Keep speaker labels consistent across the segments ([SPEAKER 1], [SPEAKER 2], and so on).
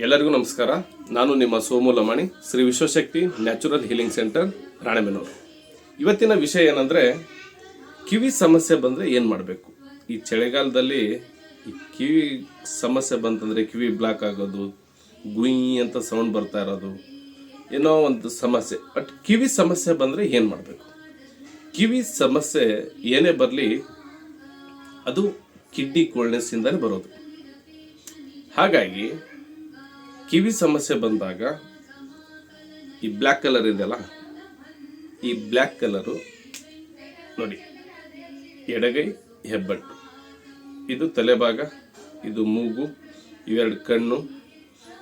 [SPEAKER 1] ಎಲ್ಲರಿಗೂ ನಮಸ್ಕಾರ. ನಾನು ನಿಮ್ಮ Somu Lamani, Shri Vishwashakti natural healing centre, Ranebennur. ಇವತ್ತಿನ ವಿಷಯ ಏನಂದರೆ, ಕಿವಿ ಸಮಸ್ಯೆ ಬಂದರೆ ಏನು ಮಾಡಬೇಕು? ಈ ಚಳಿಗಾಲದಲ್ಲಿ ಈ ಕಿವಿ ಸಮಸ್ಯೆ ಬಂತಂದರೆ ಕಿವಿ ಬ್ಲಾಕ್ ಆಗೋದು, ಗುಯಿ ಅಂತ ಸೌಂಡ್ ಬರ್ತಾ ಇರೋದು, ಏನೋ ಒಂದು ಸಮಸ್ಯೆ. ಬಟ್ ಕಿವಿ ಸಮಸ್ಯೆ ಬಂದರೆ ಏನು ಮಾಡಬೇಕು? ಕಿವಿ ಸಮಸ್ಯೆ ಏನೇ ಬರಲಿ, ಅದು ಕಿಡ್ನಿ ಕೋಲ್ಡ್ನೆಸ್ಸಿಂದಲೇ ಬರೋದು. ಹಾಗಾಗಿ ಕಿವಿ ಸಮಸ್ಯೆ ಬಂದಾಗ ಈ ಬ್ಲ್ಯಾಕ್ ಕಲರ್ ಇದೆಯಲ್ಲ, ಈ ಬ್ಲ್ಯಾಕ್ ಕಲರು ನೋಡಿ, ಎಡಗೈ, ಹೆಬ್ಬಟ್ಟು. ಇದು ತಲೆಭಾಗ, ಇದು ಮೂಗು, ಇವೆರಡು ಕಣ್ಣು.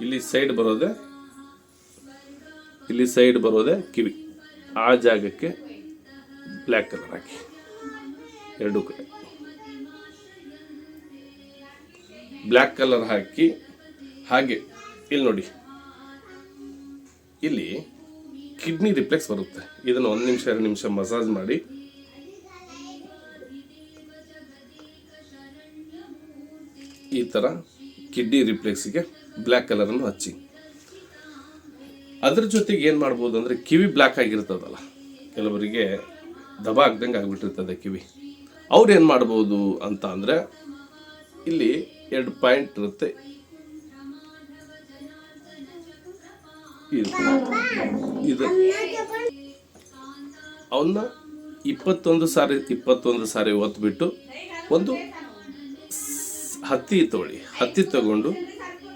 [SPEAKER 1] ಇಲ್ಲಿ ಸೈಡ್ ಬರೋದೆ, ಇಲ್ಲಿ ಸೈಡ್ ಬರೋದೆ ಕಿವಿ. ಆ ಜಾಗಕ್ಕೆ ಬ್ಲ್ಯಾಕ್ ಕಲರ್ ಹಾಕಿ. ಎರಡು ಕಡೆ. ಬ್ಲ್ಯಾಕ್ ಕಲರ್ ಹಾಕಿ, ಹಾಗೆ ಇಲ್ಲಿ ನೋಡಿ. ಇಲ್ಲಿ ಕಿಡ್ನಿ ರಿಪ್ಲೆಕ್ಸ್ ಬರುತ್ತೆ. ಇದನ್ನು ಒಂದು ನಿಮಿಷ, ಎರಡು ನಿಮಿಷ ಮಸಾಜ್ ಮಾಡಿ. ಈ ಥರ ಕಿಡ್ನಿ ರಿಪ್ಲೆಕ್ಸಿಗೆ ಬ್ಲ್ಯಾಕ್ ಕಲರನ್ನು ಹಚ್ಚಿ. ಅದ್ರ ಜೊತೆಗೆ ಏನು ಮಾಡ್ಬೋದು ಅಂದರೆ ಕಿವಿ ಬ್ಲ್ಯಾಕ್ ಆಗಿರ್ತದಲ್ಲ. ಕೆಲವರಿಗೆ ದಬ ಆಗ್ದಂಗೆ ಆಗ್ಬಿಟ್ಟಿರ್ತದೆ ಕಿವಿ. ಅವ್ರು ಏನು ಮಾಡ್ಬೋದು ಅಂತ ಅಂದರೆ ಇಲ್ಲಿ ಎರಡು ಪಾಯಿಂಟ್ ಇರುತ್ತೆ. ಇದು. ಇದು. ಅವನ್ನ ಇಪ್ಪತ್ತೊಂದು ಸಾರಿ ಇಪ್ಪತ್ತೊಂದು ಸಾರಿ ಒತ್ಬಿಟ್ಟು ಒಂದು ಹತ್ತಿ ತಗೊಳ್ಳಿ ಹತ್ತಿ ತಗೊಂಡು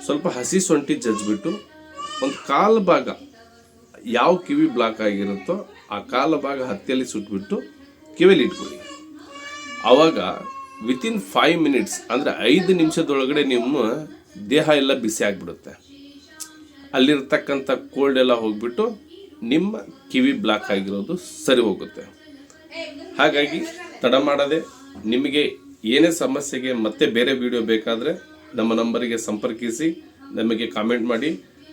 [SPEAKER 1] ಸ್ವಲ್ಪ ಹಸಿ ಸೊಂಟಿ ಜಜ್ಬಿಟ್ಟು ಒಂದು ಕಾಲು ಭಾಗ ಯಾವ ಕಿವಿ ಬ್ಲಾಕ್ ಆಗಿರುತ್ತೋ ಆ ಕಾಲು ಭಾಗ ಹತ್ತಿಯಲ್ಲಿ ಸುಟ್ಬಿಟ್ಟು ಕಿವಿಯಲ್ಲಿ ಇಟ್ಕೊಳ್ಳಿ. ಆವಾಗ ವಿತಿನ್ ಫೈವ್ ಮಿನಿಟ್ಸ್ ಅಂದರೆ ಐದು ನಿಮಿಷದೊಳಗಡೆ ನಿಮ್ಮ ದೇಹ ಎಲ್ಲ ಬಿಸಿ ಆಗಿಬಿಡುತ್ತೆ. ಅಲ್ಲಿರ್ತಕ್ಕಂಥ ಕೋಲ್ಡ್ ಎಲ್ಲ ಹೋಗ್ಬಿಟ್ಟು ನಿಮ್ಮ ಕಿವಿ ಬ್ಲಾಕ್ ಆಗಿರೋದು ಸರಿ ಹೋಗುತ್ತೆ. ಹಾಗಾಗಿ ತಡ ಮಾಡದೆ ನಿಮಗೆ ಏನೇ ಸಮಸ್ಯೆಗೆ ಮತ್ತೆ ಬೇರೆ ವಿಡಿಯೋ ಬೇಕಾದರೆ ನಮ್ಮ ನಂಬರಿಗೆ ಸಂಪರ್ಕಿಸಿ, ನಮಗೆ ಕಾಮೆಂಟ್ ಮಾಡಿ,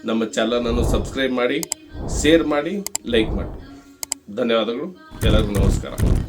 [SPEAKER 1] ನಮ್ಮ ಚಾನಲನ್ನು ಸಬ್ಸ್ಕ್ರೈಬ್ ಮಾಡಿ ಶೇರ್ ಮಾಡಿ ಲೈಕ್ ಮಾಡಿ. ಧನ್ಯವಾದಗಳು. ಎಲ್ಲರಿಗೂ ನಮಸ್ಕಾರ.